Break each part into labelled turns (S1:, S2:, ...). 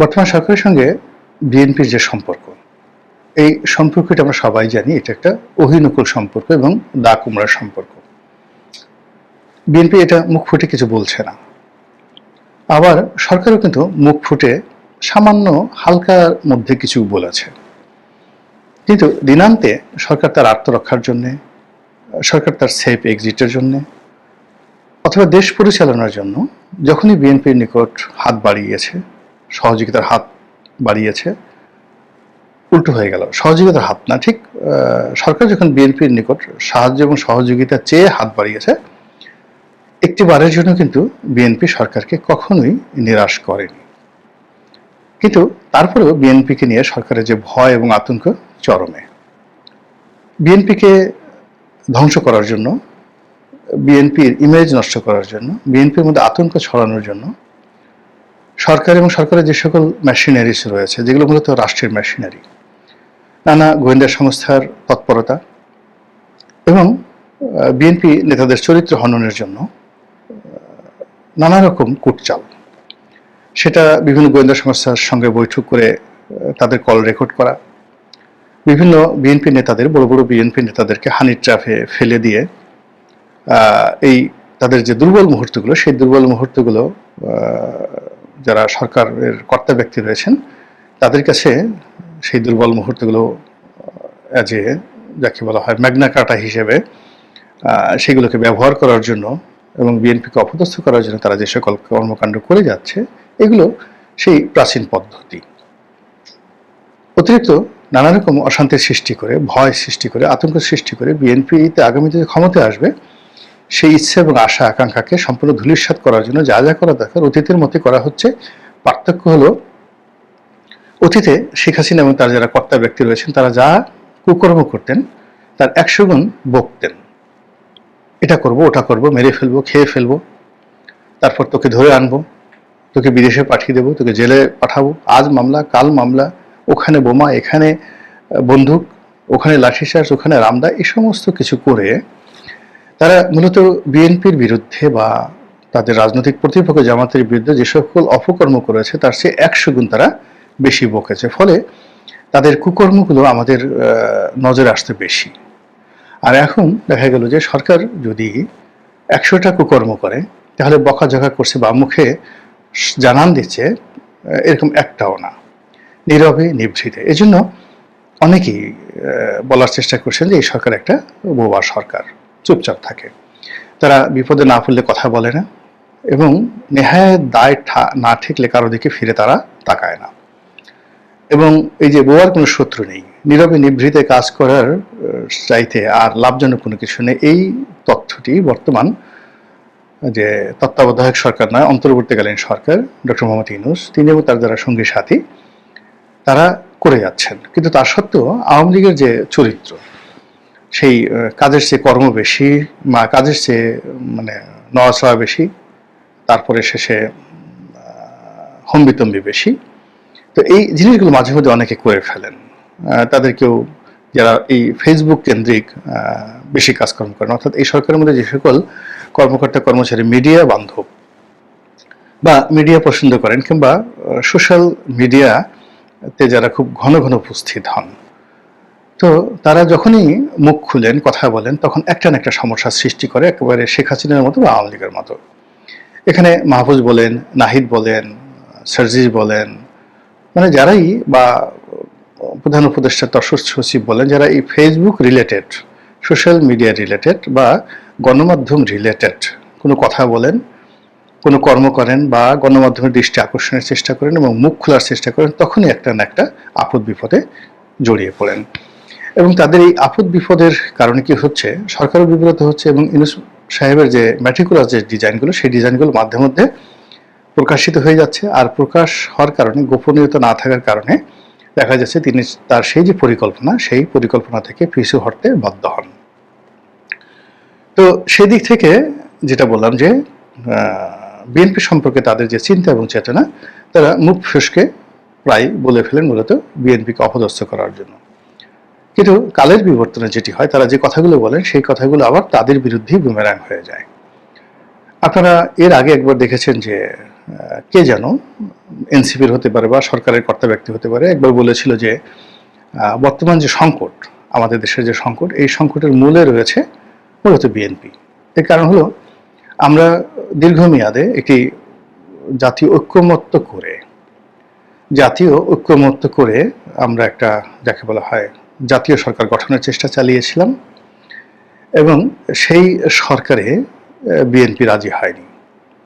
S1: বর্তমান সরকারের সঙ্গে বিএনপির যে সম্পর্ক, এই সম্পর্কটা আমরা সবাই জানি, এটা একটা অহিনুকুল সম্পর্ক এবং দা কুমড়ার সম্পর্ক। বিএনপি এটা মুখ ফুটে কিছু বলছে না। আবার সরকারও কিন্তু মুখ ফুটে সামান্য হালকার মধ্যে কিছু বলেছে। কিন্তু দিনান্তে সরকার তার আত্মরক্ষার জন্যে, সরকার তার সেফ এক্সিটের জন্য, অথবা দেশ পরিচালনার জন্য যখনই বিএনপির নিকট হাত বাড়িয়েছে সহযোগিতার হাত বাড়িয়েছে। উল্টো হয়ে গেল। সহযোগিতার হাত না, ঠিক সরকার যখন বিএনপির নিকট সাহায্য এবং সহযোগিতা চেয়ে হাত বাড়িয়েছে একটি বারের জন্য কিন্তু বিএনপি সরকারকে কখনোই নিরাশ করেনি। কিন্তু তারপরেও বিএনপিকে নিয়ে সরকারের যে ভয় এবং আতঙ্ক চরমে। বিএনপিকে ধ্বংস করার জন্য, বিএনপির ইমেজ নষ্ট করার জন্য, বিএনপির মধ্যে আতঙ্ক ছড়ানোর জন্য সরকার এবং সরকারের যে সকল মেশিনারিজ রয়েছে, যেগুলো মূলত রাষ্ট্রের মেশিনারি নানা গোয়েন্দা সংস্থার তৎপরতা এবং বিএনপি নেতাদের চরিত্র হননের জন্য নানা রকম কুটচাল। সেটা বিভিন্ন গোয়েন্দা সংস্থার সঙ্গে বৈঠক করে তাদের কল রেকর্ড করা, বিভিন্ন বিএনপি নেতাদের, বড় বড় বিএনপি নেতাদেরকে হানি ট্রাফে ফেলে দিয়ে এই তাদের যে দুর্বল মুহূর্তগুলো, সেই দুর্বল মুহূর্তগুলো যারা সরকারের কর্তা ব্যক্তি রয়েছেন, তাদের কাছে সেই দুর্বল মুহূর্তগুলো অ্যাজ এ যাকে বলা হয় ম্যাগনা কাটা হিসেবে সেগুলোকে ব্যবহার করার জন্য এবং বিএনপিকে অপদস্থ করার জন্য তারা যে সকল কর্মকাণ্ড করে যাচ্ছে, এগুলো সেই প্রাচীন পদ্ধতি। অতিরিক্ত নানা রকম অশান্তির সৃষ্টি করে, ভয় সৃষ্টি করে, আতঙ্ক সৃষ্টি করে বিএনপিতে আগামীতে ক্ষমতায় আসবে সেই ইচ্ছে এবং আশা, আকাঙ্ক্ষাকে সম্পূর্ণ ধূলিসাৎ করার জন্য যা যা করা দরকার অতীতের মধ্যে করা হচ্ছে। পার্থক্য হলো, অতীতে শেখ হাসিনা এবং তার যারা কর্তা ব্যক্তি রয়েছেন, তারা যা কুকর্ম করতেন, তার একশো গুণ বকতেন। এটা করব, ওটা করব, মেরে ফেলব, খেয়ে ফেলব, তারপর তোকে ধরে আনব, তোকে বিদেশে পাঠিয়ে দেবো, তোকে জেলে পাঠাবো। আজ মামলা, কাল মামলা, ওখানে বোমা, এখানে বন্দুক, ওখানে লাঠিচার্জ, ওখানে রামদা এই সমস্ত কিছু করে তারা মূলত বিএনপির বিরুদ্ধে বা তাদের রাজনৈতিক প্রতিপক্ষ জামাতের বিরুদ্ধে যে সকল অপকর্ম করেছে, তার চেয়ে একশো গুণ তারা বেশি বকেছে। ফলে তাদের কুকর্মগুলো আমাদের নজরে আসতে বেশি। আর এখন দেখা গেল যে সরকার যদি একশোটা কুকর্ম করে, তাহলে বকাঝকা করছে বা মুখে জানান দিচ্ছে এরকম একটাও না। নীরবে, নিভৃতে। এজন্য অনেকেই বলার চেষ্টা করছেন যে এই সরকার একটা বোবা সরকার। চুপচাপ থাকে। তারা বিপদে না পড়লে কথা বলে না এবং নেহায় দায় না ঠেকলে কারও দিকে ফিরে তারা তাকায় না। এবং এই যে বোয়ার কোনো শত্রু নেই, নীরবে নিভৃতে কাজ করার চাইতে আর লাভজনক কোনো কিছু নেই, এই তথ্যটি বর্তমান যে তত্ত্বাবধায়ক সরকার নয়, অন্তর্বর্তীকালীন সরকার, ডক্টর মোহাম্মদ ইউনুস, তিনি এবং তার যারা সঙ্গী সাথী, তারা করে যাচ্ছেন। কিন্তু তার সত্ত্বেও আওয়ামী লীগের যে চরিত্র সেই কাজের চেয়ে কর্ম বেশি বা কাজের চেয়ে মানে নড়াচড়া বেশি, তারপরে শেষে হম্বিতম্বি বেশি। তো এই জিনিসগুলো মাঝে মধ্যে অনেকে করে ফেলেন। তাদের কেউ যারা এই ফেসবুক কেন্দ্রিক বেশি কাজকর্ম করেন, অর্থাৎ এই সরকারের মধ্যে যে সকল কর্মকর্তা, কর্মচারী মিডিয়া বান্ধব বা মিডিয়া পছন্দ করেন কিংবা সোশ্যাল মিডিয়াতে যারা খুব ঘন ঘন উপস্থিত হন তো তারা যখনই মুখ খুলেন, কথা বলেন, তখন একটা না একটা সমস্যার সৃষ্টি করে একেবারে শেখ হাসিনার মতো বা আওয়ামী লীগের মতো। এখানে মাহফুজ বলেন, নাহিদ বলেন সার্জিজ বলেন মানে যারাই বা প্রধান উপদেষ্টা তশর সচিব বলেন, যারা এই Facebook related social media related বা গণমাধ্যম রিলেটেড কোনো কথা বলেন, কোনো কর্ম করেন বা গণমাধ্যমের দৃষ্টি আকর্ষণের চেষ্টা করেন এবং মুখ খোলার চেষ্টা করেন, তখনই একটা না একটা আপদ বিপদে জড়িয়ে পড়েন। এবং তাদের এই আপদ বিপদের কারণে কি হচ্ছে? সরকারও বিব্রত হচ্ছে এবং ইউনুস সাহেবের যে ম্যাট্রিকুলার যে ডিজাইনগুলো, সেই ডিজাইনগুলো মাঝে মধ্যে প্রকাশিত হয়ে যাচ্ছে। আর প্রকাশ হওয়ার কারণে, গোপনীয়তা না থাকার কারণে দেখা যাচ্ছে তিনি তার সেই যে পরিকল্পনা, সেই পরিকল্পনা থেকে পিছু হটতে বাধ্য হন। তো সেদিক থেকে যেটা বললাম যে বিএনপি সম্পর্কে তাদের যে চিন্তা এবং চেতনা, তারা মুখ ফসকে প্রায় বলে ফেলেন মূলত বিএনপিকে অপদস্থ করার জন্য। কিন্তু কালের বিবর্তনে যেটি হয়, তারা যে কথাগুলো বলেন, সেই কথাগুলো আবার তাদের বিরুদ্ধেই বুমেরাং হয়ে যায়। আপনারা এর আগে একবার দেখেছেন যে কে যেন এনসিপির হতে পারে বা সরকারের কর্তা ব্যক্তি হতে পারে, একবার বলেছিল যে বর্তমান যে সংকট, আমাদের দেশের যে সংকট, এই সংকটের মূলে রয়েছে মূলত বিএনপি। এর কারণ হলো, আমরা দীর্ঘমেয়াদে একটি জাতীয় ঐক্যমত্য করে, জাতীয় ঐক্যমত্য করে আমরা একটা, যাকে বলা হয় জাতীয় সরকার গঠনের চেষ্টা চালিয়েছিলাম এবং সেই সরকারে বিএনপি রাজি হয়নি।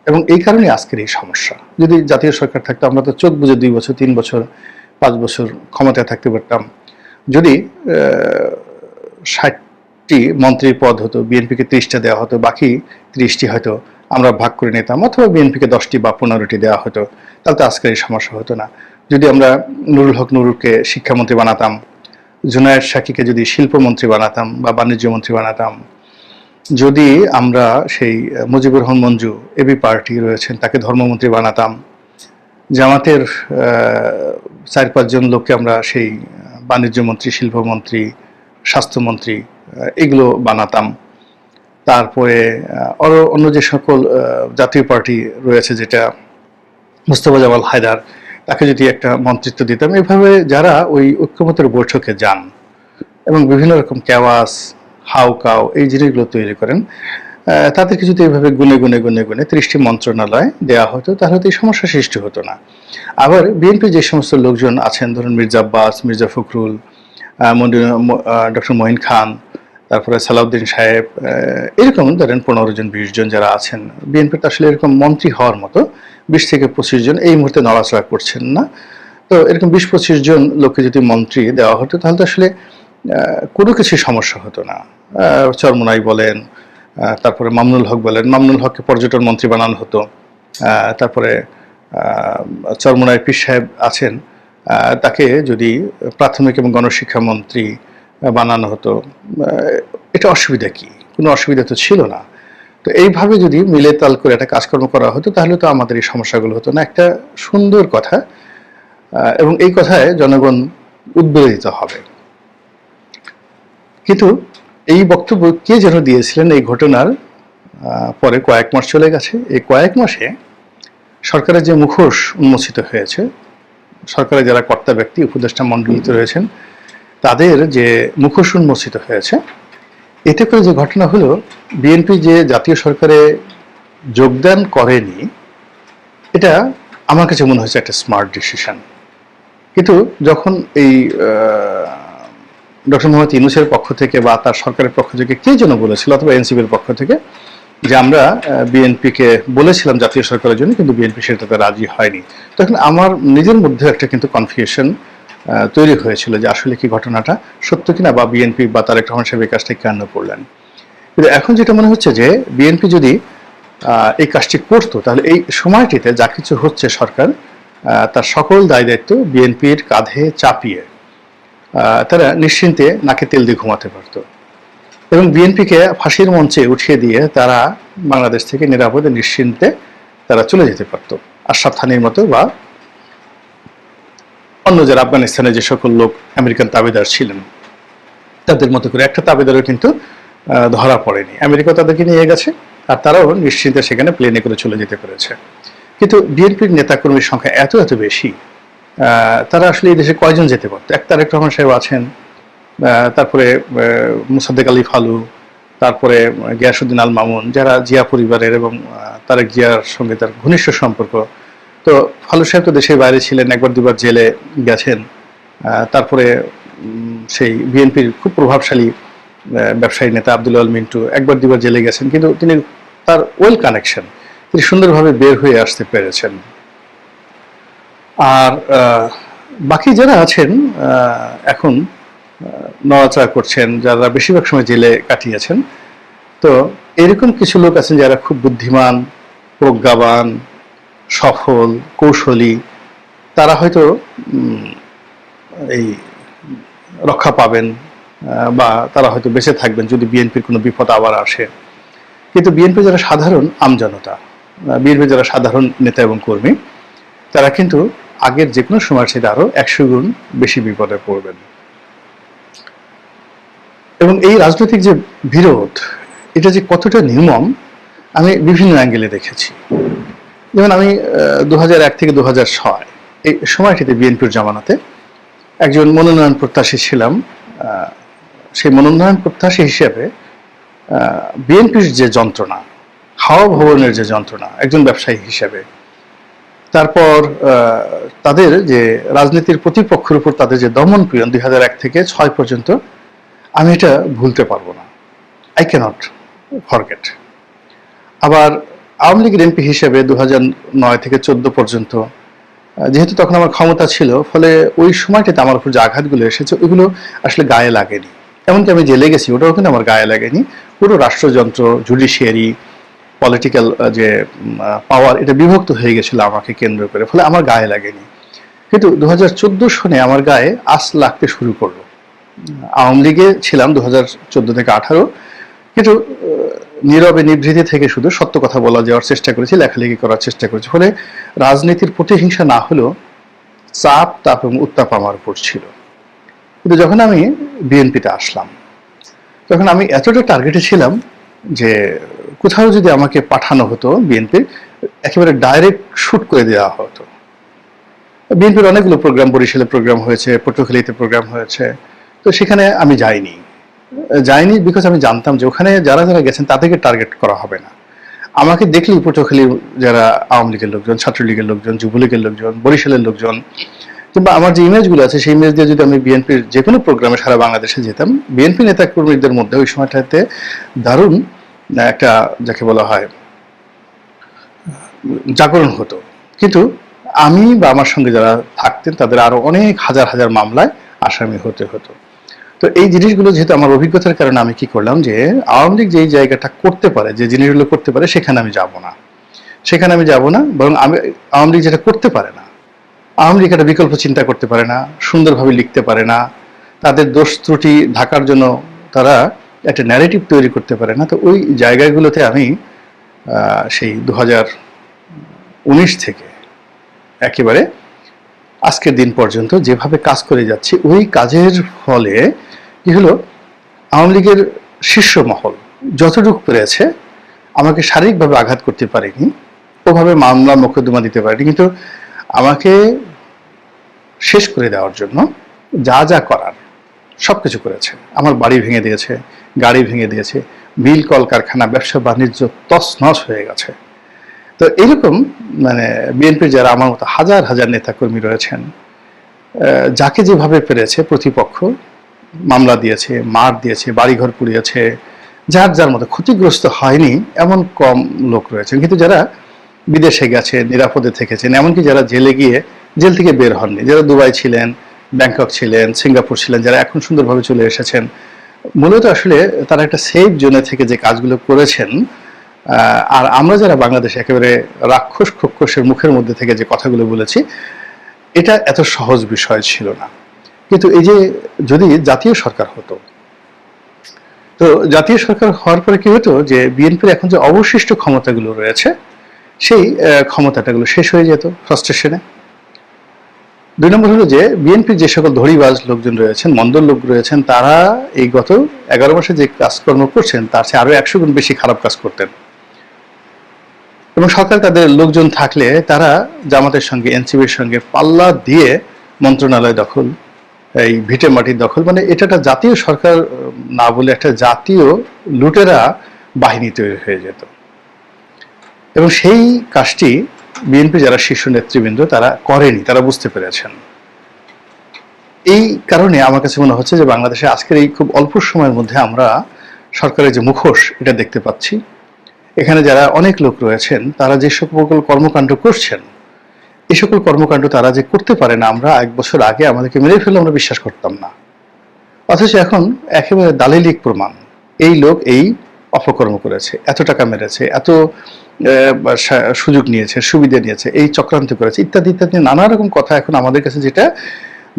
S1: এবং এই কারণে আজকের এই সমস্যা। যদি জাতীয় সরকার থাকতো, আমরা তো চোখ বুঝে দুই বছর, তিন বছর, পাঁচ বছর ক্ষমতায় থাকতে পারতাম। যদি ষাটটি মন্ত্রীর পদ হতো, বিএনপিকে ত্রিশটা দেওয়া হতো, বাকি ত্রিশটি হয়তো আমরা ভাগ করে নিতাম, অথবা বিএনপিকে দশটি বা পনেরোটি দেওয়া হতো, তাহলে তো আজকের এই সমস্যা হতো না। যদি আমরা নুরুল হক নুরুলকে শিক্ষামন্ত্রী বানাতাম জুনায়েদ শাকিকে যদি শিল্পমন্ত্রী বানাতাম বা বাণিজ্য মন্ত্রী বানাতাম, যদি আমরা সেই Mujibur Rahman Manju A B party রয়েছেন, তাকে ধর্মমন্ত্রী বানাতাম, জামাতের চার পাঁচজন লোককে আমরা সেই বাণিজ্য মন্ত্রী শিল্পমন্ত্রী, স্বাস্থ্যমন্ত্রী এগুলো বানাতাম। তারপরে আরও অন্য যে সকল জাতীয় পার্টি রয়েছে, যেটা মুস্তফা জামাল হায়দার তাকে যদি একটা মন্ত্রিত্ব দিতাম, এভাবে যারা ওই ঐক্যমতের বৈঠকে যান এবং বিভিন্ন রকম ক্যাওয়াস হাউকাও এই জিনিসগুলো তৈরি করেন তাদেরকে যদি এইভাবে গুনে গুনে গুনে গুনে ত্রিশটি মন্ত্রণালয় দেওয়া হতো, তাহলে তো এই সমস্যা সৃষ্টি হতো না। আবার বিএনপি যে সমস্ত লোকজন আছেন, ধরুন মির্জা আব্বাস, মির্জা ফখরুল ডক্টর মঈন খান, তারপরে সালাউদ্দিন সাহেব এরকম ধরেন পনেরো জন, বিশ জন যারা আছেন বিএনপির আসলে এরকম মন্ত্রী হওয়ার মতো বিশ থেকে পঁচিশ জন এই মুহূর্তে নড়াচড়া করছেন না। তো এরকম বিশ পঁচিশ জন লোককে যদি মন্ত্রী দেওয়া হতো, তাহলে তো আসলে কোনো কিছুই সমস্যা হতো না। চরমোনাই বলেন তারপরে মামনুল হক বলেন, মামনুল হককে পর্যটন মন্ত্রী বানানো হতো। তারপরে চরমোনাই পীর সাহেব আছেন তাকে যদি প্রাথমিক এবং গণশিক্ষা মন্ত্রী বানানো হতো এটা অসুবিধা কি? কোনো অসুবিধা তো ছিল না। তো এইভাবে যদি মিলে তাল করে একটা কাজকর্ম করা হতো, তাহলে তো আমাদের এই সমস্যাগুলো হতো না। একটা সুন্দর কথা এবং এই কথায় জনগণ উদ্বেলিত হবে। কিন্তু এই বক্তব্য কে যেন দিয়েছিলেন এই ঘটনার পরে কয়েক মাস চলে গেছে। এই কয়েক মাসে সরকারের যে মুখোশ উন্মোচিত হয়েছে, সরকারের যারা কর্তা ব্যক্তি, উপদেষ্টা মণ্ডলীতে রয়েছেন, তাদের যে মুখোশ উন্মোচিত হয়েছে এতে করে যে ঘটনা হলো, বিএনপি যে জাতীয় সরকারে যোগদান করেনি, এটা আমার কাছে মনে হয়েছে একটা স্মার্ট ডিসিশন। কিন্তু যখন এই ডক্টর মোহাম্মদ ইউনুসের পক্ষ থেকে বা তার সরকারের পক্ষ থেকে কে যেন বলেছিল, অথবা এনসিপির পক্ষ থেকে, যে আমরা বিএনপিকে বলেছিলাম জাতীয় সরকারের জন্য, কিন্তু বিএনপি সেটাতে রাজি হয়নি। তখন আমার নিজের মধ্যে একটা কিন্তু কনফিউশন তৈরি হয়েছিল যে আসলে কি ঘটনাটা সত্য কিনা বা বিএনপি বা তারেক রহমান সাহেব এই কাজটা কেন করলেন কিন্তু এখন যেটা মনে হচ্ছে যে বিএনপি যদি এই কাজটি করতো, তাহলে এই সময়টিতে যা কিছু হচ্ছে সরকার তার সকল দায় দায়িত্ব বিএনপির কাঁধে চাপিয়ে তারা নিশ্চিন্তে নাকে তেল দিয়ে ঘুমাতে পারতো। এবং বিএনপিকে ফাঁসির মঞ্চে উঠিয়ে দিয়ে তারা বাংলাদেশ থেকে নিরাপদে নিশ্চিন্তে তারা চলে যেতে পারতো, আশরাফ থানির মতো বা অন্য যারা আফগানিস্তানে যে সকল লোক আমেরিকান তাবেদার ছিলেন, তাদের মতো করে একটা তাবেদারও কিন্তু ধরা পড়েনি। আমেরিকা তাদেরকে নিয়ে গেছে, আর তারাও নিশ্চিন্তে সেখানে প্লেনে করে চলে যেতে পেরেছে। কিন্তু বিএনপির নেতাকর্মীর সংখ্যা এত এত বেশি তারা আসলে এই দেশে কয়জন যেতে পারতো? এক তারেক রহমান সাহেব আছেন তারপরে মুসাদ্দেক আলী ফালু, তারপরে গিয়াসুদ্দিন আল মামুন, যারা জিয়া পরিবারের এবং তারেক জিয়ার সঙ্গে তার ঘনিষ্ঠ সম্পর্ক তো ফালু সাহেব তো দেশের বাইরে ছিলেন, একবার দুবার জেলে গেছেন। তারপরে সেই বিএনপির খুব প্রভাবশালী ব্যবসায়ী নেতা আব্দুল আল মিন্টু একবার দুবার জেলে গেছেন, কিন্তু তিনি তার ওয়েল কানেকশন, তিনি সুন্দরভাবে বের হয়ে আসতে পেরেছেন। আর বাকি যারা আছেন এখন নড়াচড়া করছেন, যারা বেশিরভাগ সময় জেলে কাটিয়েছেন, তো এরকম কিছু লোক আছেন যারা খুব বুদ্ধিমান, প্রজ্ঞাবান সফল, কৌশলী, তারা হয়তো এই রক্ষা পাবেন বা তারা হয়তো বেঁচে থাকবেন যদি বিএনপির কোনো বিপদ আবার আসে। কিন্তু বিএনপি যারা সাধারণ আমজনতা বিএনপি যারা সাধারণ নেতা এবং কর্মী, তারা কিন্তু আগের যে কোনো সময় সেটা আরও একশো গুণ বেশি বিপদে পড়বেন। এবং এই রাজনৈতিক যে বিরোধ, এটা যে কতটা নির্মম, আমি বিভিন্ন অ্যাঙ্গেলে দেখেছি। যেমন আমি দু থেকে দু এই সময়টিতে বিএনপির জামানাতে একজন মনোনয়ন প্রত্যাশী ছিলাম। সেই মনোনয়ন প্রত্যাশী হিসেবে বিএনপির যে যন্ত্রণা, হাওয়া ভবনের যে যন্ত্রণা, একজন ব্যবসায়ী হিসেবে, তারপর তাদের যে রাজনীতির প্রতিপক্ষের উপর তাদের যে দমন পীড়ন দুই থেকে ছয় পর্যন্ত, আমি এটা ভুলতে পারব না। আই ক্যানট ফরগেট আবার আওয়ামী লীগের এমপি হিসেবে দু নয় থেকে চোদ্দ পর্যন্ত যেহেতু তখন আমার ক্ষমতা ছিল, ফলে ওই সময়টাতে আমার উপর যে আঘাতগুলো এসেছে, ওইগুলো আসলে গায়ে লাগেনি। এমনকি আমি জেলে গেছি, ওটাও কিন্তু আমার গায়ে লাগেনি। পুরো রাষ্ট্রযন্ত্র জুডিশিয়ারি পলিটিক্যাল যে পাওয়ার এটা বিভক্ত হয়ে গেছিল আমাকে কেন্দ্র করে, ফলে আমার গায়ে লাগেনি। কিন্তু দু হাজার চোদ্দ সনে আমার গায়ে আস লাগতে শুরু করল। আওয়ামী লীগে ছিলাম দু হাজার চোদ্দ থেকে আঠারো কিন্তু নীরবে নিভৃতি থেকে শুধু সত্য কথা বলা যাওয়ার চেষ্টা করেছি, লেখালেখি করার চেষ্টা করেছি। ফলে রাজনীতির প্রতিহিংসা না হলেও চাপ, তাপ এবং উত্তাপ আমার উপর ছিল। কিন্তু যখন আমি বিএনপিতে আসলাম, তখন আমি এতটা টার্গেটে ছিলাম যে কোথাও যদি আমাকে পাঠানো হতো বিএনপির একেবারে ডাইরেক্ট শুট করে দেওয়া হতো। বিএনপির অনেকগুলো প্রোগ্রাম বরিশালে প্রোগ্রাম হয়েছে, পটুয়াখালীতে প্রোগ্রাম হয়েছে, তো সেখানে আমি যাইনি। যাইনি বিকজ আমি জানতাম যে ওখানে যারা যারা গেছেন তাদেরকে টার্গেট করা হবে না। আমাকে দেখলেই পটুয়াখালীর যারা আওয়ামী লীগের লোকজন, ছাত্রলীগের লোকজন, যুবলীগের লোকজন, বরিশালের লোকজন, কিংবা আমার যে ইমেজগুলো আছে সেই ইমেজ দিয়ে যদি আমি বিএনপির যে কোনো প্রোগ্রামে সারা বাংলাদেশে যেতাম বিএনপি নেতা কর্মীদের মধ্যে ওই সময়টাতে দারুণ একটা যাকে বলা হয়, জাগরণ হতো। কিন্তু আমি বা আমার সঙ্গে যারা থাকতেন তাদের আরও অনেক হাজার হাজার মামলায় আসামি হতে হতো। তো এই জিনিসগুলো যেহেতু আমার অভিজ্ঞতার কারণে আমি কি করলাম যে আওয়ামী লীগ যেই জায়গাটা করতে পারে, যে জিনিসগুলো করতে পারে, সেখানে আমি যাব না। সেখানে আমি যাব না, বরং আমি আওয়ামী লীগ যেটা করতে পারে না, আওয়ামী লীগ একটা বিকল্প চিন্তা করতে পারে না, সুন্দরভাবে লিখতে পারে না, তাদের দোষ ত্রুটি ঢাকার জন্য তারা একটা ন্যারেটিভ তৈরি করতে পারে না, তো ওই জায়গাগুলোতে আমি সেই দু উনিশ থেকে একেবারে আজকের দিন পর্যন্ত যেভাবে কাজ করে যাচ্ছি, ওই কাজের ফলে কি হলো? আওয়ামী লীগের শীর্ষ মহল যতটুকু পেরেছে, আমাকে শারীরিকভাবে আঘাত করতে পারেনি, ওভাবে মামলা মোকদ্দমা দিতে পারেনি। কিন্তু আমাকে শেষ করে দেওয়ার জন্য যা যা করার সব কিছু করেছে। আমার বাড়ি ভেঙে দিয়েছে, গাড়ি ভেঙে দিয়েছে মিল কলকারখানা, ব্যবসা বাণিজ্য তছনছ হয়ে গেছে। তো এইরকম মানে বিএনপির যারা আমার মতো হাজার হাজার নেতাকর্মী রয়েছেন যাকে যেভাবে পেরেছে প্রতিপক্ষ, মামলা দিয়েছে, মার দিয়েছে, বাড়িঘর পুড়িয়েছে, যার যার মতো ক্ষতিগ্রস্ত হয়নি, এমন কম লোক রয়েছেন। কিন্তু যারা বিদেশে গেছে, নিরাপদে থেকেছেন, এমনকি যারা জেলে গিয়ে জেল থেকে বের হননি, যারা দুবাই ছিলেন, ব্যাংকক ছিলেন, সিঙ্গাপুর ছিলেন, যারা এখন সুন্দরভাবে চলে এসেছেন, মূলত আসলে তারা একটা সেফ জোনে থেকে যে কাজগুলো করেছেন আর আমরা যারা বাংলাদেশে একেবারে রাক্ষস খক্ষসের মুখের মধ্যে থেকে যে কথাগুলো বলেছি, এটা এত সহজ বিষয় ছিল না। কিন্তু এই যে যদি জাতীয় সরকার হতো, তো জাতীয় সরকার হওয়ার পরে কি হতো যে বিএনপির এখন যে অবশিষ্ট ক্ষমতাগুলো রয়েছে, সেই ক্ষমতাটাগুলো শেষ হয়ে যেত ফ্রাস্ট্রেশনে দুই নম্বর হলো যে বিএনপির যে সকল ধরিবাজ লোকজন রয়েছেন, মন্দর লোক রয়েছেন, তারা এই গত এগারো মাসে যে কাজকর্ম করছেন, তার চেয়ে আরও একশো গুণ বেশি খারাপ কাজ করতেন। এবং সরকার তাদের লোকজন থাকলে তারা জামাতের সঙ্গে এনসিবির সঙ্গে পাল্লা দিয়ে মন্ত্রণালয় দখল, এই ভিটে মাটির দখল মানে এটা একটা জাতীয় সরকার, না বলে একটা জাতীয় লুটেরা বাহিনী তৈরি হয়ে যেত। এবং সেই কাজটি বিএনপি যারা শীর্ষ নেতৃবৃন্দ তারা করেনি, তারা বুঝতে পেরেছেন। এই কারণে আমার কাছে মনে হচ্ছে যে বাংলাদেশে আজকের এই খুব অল্প সময়ের মধ্যে আমরা সরকারের যে মুখোশ, এটা দেখতে পাচ্ছি। এখানে যারা অনেক লোক রয়েছেন, তারা যে সকল কর্মকাণ্ড করছেন এই সকল কর্মকাণ্ড তারা যে করতে পারে না, আমরা এক বছর আগে আমাদেরকে মেরে ফেলে আমরা বিশ্বাস করতাম না। অথচ এখন একেবারে দালিলিক প্রমাণ। এই লোক এই অপকর্ম করেছে, এত টাকা মেরেছে, এত সুযোগ নিয়েছে, সুবিধা নিয়েছে, এই চক্রান্ত করেছে, ইত্যাদি ইত্যাদি, নানা রকম কথা এখন আমাদের কাছে যেটা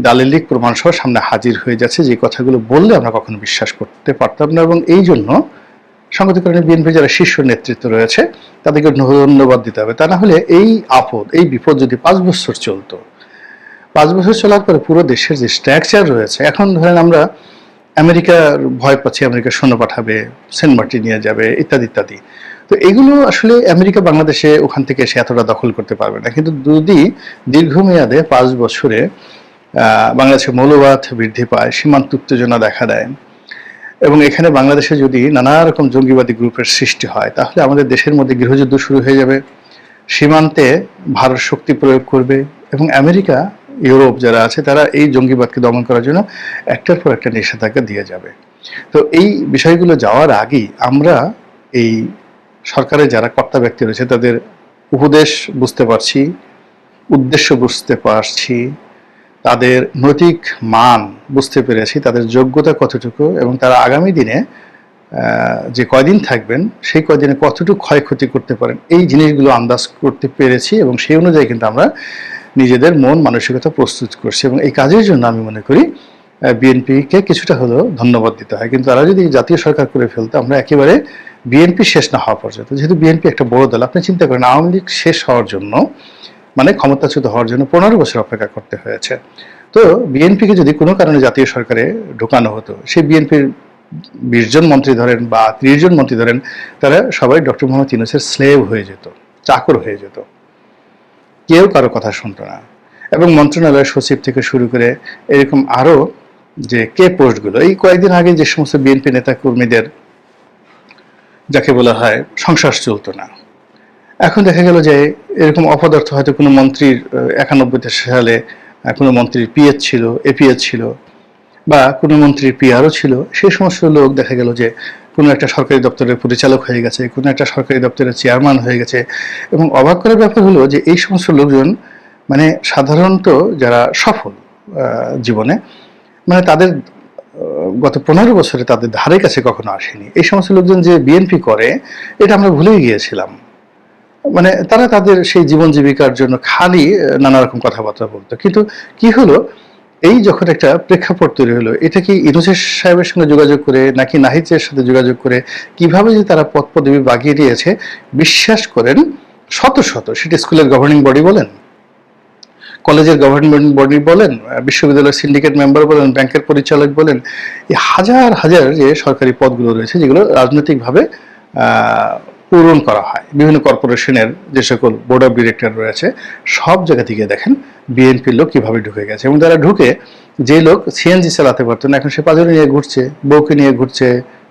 S1: দালিলিক প্রমাণ সহ সামনে হাজির হয়ে যাচ্ছে, যে কথাগুলো বললে আমরা কখনো বিশ্বাস করতে পারতাম না এবং এই জন্য সংগতিকরণে বিএনপি যারা শীর্ষ নেতৃত্ব রয়েছে, তাদেরকে ধন্যবাদ দিতে হবে। তা না হলে এই আপদ, এই বিপদ যদি পাঁচ বছর চলতো, পাঁচ বছর চলার পরে পুরো দেশের যে স্ট্রাকচার রয়েছে, এখন ধরেন আমরা আমেরিকার ভয় পাচ্ছি আমেরিকা সৈন্য পাঠাবে, সেন্ট মার্টিন নিয়ে যাবে, ইত্যাদি ইত্যাদি। তো এগুলো আসলে আমেরিকা বাংলাদেশে ওখান থেকে এসে এতটা দখল করতে পারবে না। কিন্তু যদি দীর্ঘমেয়াদে পাঁচ বছরে বাংলাদেশে মৌলবাদ বৃদ্ধি পায়, সীমান্ত উত্তেজনা দেখা দেয় এবং এখানে বাংলাদেশে যদি নানা রকম জঙ্গিবাদী গ্রুপের সৃষ্টি হয়, তাহলে আমাদের দেশের মধ্যে গৃহযুদ্ধ শুরু হয়ে যাবে, সীমান্তে ভারত শক্তি প্রয়োগ করবে এবং আমেরিকা, ইউরোপ যারা আছে, তারা এই জঙ্গিবাদকে দমন করার জন্য একটার পর একটা নিষেধাজ্ঞা দিয়ে যাবে। তো এই বিষয়গুলো যাওয়ার আগেই আমরা এই সরকারের যারা কর্তা ব্যক্তি রয়েছে, তাদের উপদেশ বুঝতে পারছি, উদ্দেশ্য বুঝতে পারছি তাদের নৈতিক মান বুঝতে পেরেছি, তাদের যোগ্যতা কতটুকু এবং তারা আগামী দিনে যে কয়দিন থাকবেন, সেই কয়দিনে কতটুকু ক্ষয়ক্ষতি করতে পারেন, এই জিনিসগুলো আন্দাজ করতে পেরেছি এবং সেই অনুযায়ী কিন্তু আমরা নিজেদের মন, মানসিকতা প্রস্তুত করছি এবং এই কাজের জন্য আমি মনে করি বিএনপিকে কিছুটা হলেও ধন্যবাদ দিতে হয়। কিন্তু তারা যদি জাতীয় সরকার করে ফেলতো, আমরা একেবারে বিএনপি শেষ না হওয়া পর্যন্ত, যেহেতু বিএনপি একটা বড় দল, আপনি চিন্তা করেন আওয়ামী লীগ শেষ হওয়ার জন্য মানে ক্ষমতাচ্যুত হওয়ার জন্য পনেরো বছর অপেক্ষা করতে হয়েছে। তো বিএনপিকে যদি কোনো কারণে জাতীয় সরকারে ঢোকানো হতো, সেই বিএনপির বিশ জন মন্ত্রী ধরেন বা ত্রিশ জন মন্ত্রী ধরেন, তারা সবাই ডক্টর মোহাম্মদ ইউনুসের স্লেভ হয়ে যেত, চাকর হয়ে যেত। কেউ কারও কথা শুনতো না। এবং মন্ত্রণালয়ের সচিব থেকে শুরু করে এরকম আরও যে কে পোস্টগুলো, এই কয়েকদিন আগে যে সমস্ত বিএনপি নেতা কর্মীদের যাকে বলা হয়, সংসার চলতো না। এখন দেখা গেল যে এরকম অপদার্থ হয়তো কোনো মন্ত্রীর একানব্বইতে সালে কোনো মন্ত্রীর পিএচ ছিল এপিএচ ছিল, বা কোনো মন্ত্রীর পিআরও ছিল সেই সমস্ত লোক দেখা গেল যে কোনো একটা সরকারি দপ্তরের পরিচালক হয়ে গেছে, কোনো একটা সরকারি দপ্তরের চেয়ারম্যান হয়ে গেছে এবং অবাক করার ব্যাপার হলো যে এই সমস্ত লোকজন মানে সাধারণত যারা সফল জীবনে মানে তাদের গত পনেরো বছরে তাদের ধারে কাছে কখনো আসেনি। এই সমস্ত লোকজন যে বিএনপি করে, এটা আমরা ভুলেই গিয়েছিলাম। মানে তারা তাদের সেই জীবন জীবিকার জন্য খালি নানা রকম কথাবার্তা বলতো। কিন্তু কি হলো, এই যখন একটা প্রেক্ষাপট তৈরি হলো, এটা কি ইনুসের সাহেবের সঙ্গে যোগাযোগ করে নাকি নাহিদের সাথে যোগাযোগ করে কীভাবে যে তারা পদ পদবি বাগিয়ে দিয়েছে, বিশ্বাস করেন শত শত, সেটা স্কুলের গভর্নিং বডি বলেন, কলেজের গভর্নমেন্ট বডি বলেন বিশ্ববিদ্যালয়ের সিন্ডিকেট মেম্বার বলেন, ব্যাংকের পরিচালক বলেন, এই হাজার হাজার যে সরকারি পদগুলো রয়েছে, যেগুলো রাজনৈতিকভাবে পূরণ করা হয়। বিভিন্ন কর্পোরেশনের যে সকল বোর্ড অফ ডিরেক্টর রয়েছে, সব জায়গা থেকে দেখেন বিএনপির লোক কীভাবে ঢুকে গেছে এবং তারা ঢুকে যে লোক সিএনজি চালাতে পারতো না এখন সে পাঁচজনে নিয়ে ঘুরছে, বউকে নিয়ে ঘুরছে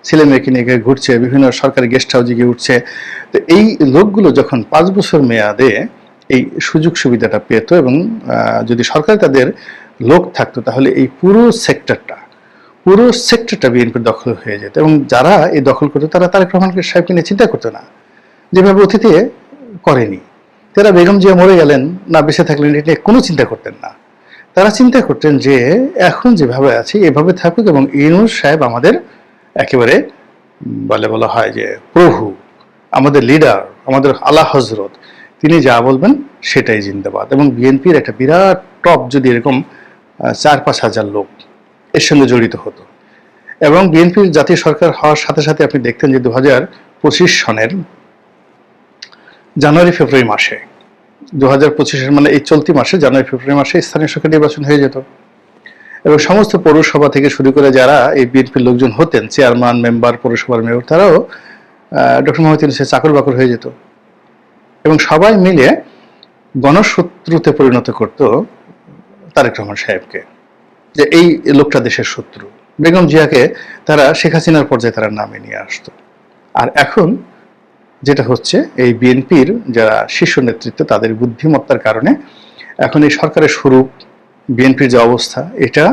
S1: ছেলে মেয়েকে নিয়ে ঘুরছে, বিভিন্ন সরকারি গেস্ট হাউসে গিয়ে উঠছে। তো এই লোকগুলো যখন পাঁচ বছর মেয়াদে এই সুযোগ সুবিধাটা পেত এবং যদি সরকার তাদের লোক থাকতো, তাহলে এই পুরো সেক্টরটা পুরো সেক্টরটা বিএনপির দখল হয়ে যেত এবং যারা এই দখল করতো, তারা তারেক রহমানকে সাহেবকে নিয়ে চিন্তা করতো না। যেভাবে অতীতে করেনি। তারা বেগম জিয়া মরে গেলেন, না বেঁচে থাকলেন, এটা নিয়ে কোনো চিন্তা করতেন না। তারা চিন্তা করতেন যে, এখন যেভাবে আছে, এভাবে থাকুক এবং ইনুস সাহেব আমাদের একেবারে বলে, বলা হয় যে, প্রভু, আমাদের লিডার আমাদের আলা হজরত তিনি যা বলবেন সেটাই জিন্দাবাদ। এবং বিএনপির একটা বিরাট টপ যদি এরকম চার পাঁচ হাজার লোক এর সঙ্গে জড়িত হতো। এবং বিএনপির জাতীয় সরকার হওয়ার সাথে সাথে আপনি দেখতেন যে দু হাজার পঁচিশ সনের জানুয়ারি, ফেব্রুয়ারি মাসে দু হাজার পঁচিশের মানে এই চলতি মাসে জানুয়ারি, ফেব্রুয়ারি মাসে স্থানীয় সরকার নির্বাচন হয়ে যেত। এবং সমস্ত পৌরসভা থেকে শুরু করে যারা এই বিএনপির লোকজন হতেন, চেয়ারম্যান, মেম্বার, পৌরসভার মেয়র, তারাও ডক্টর মোহাম্মদ সে চাকর বাকর হয়ে যেত। এবং সবাই মিলে গণশত্রুতে পরিণত করত তারেক রহমান সাহেবকে। যে এই লোকটা দেশের শত্রু। বেগম জিয়াকে তারা শেখ হাসিনার পর্যায়ে তারা নামে নিয়ে আসতো। আর এখন যেটা হচ্ছে, এই বিএনপির যারা শীর্ষ নেতৃত্ব, তাদের বুদ্ধিমত্তার কারণে এখন এই সরকারের স্বরূপ বিএনপির যে অবস্থা, এটা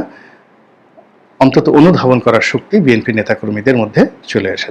S1: অন্তত অনুধাবন করার শক্তি বিএনপি নেতাকর্মীদের মধ্যে চলে এসেছে।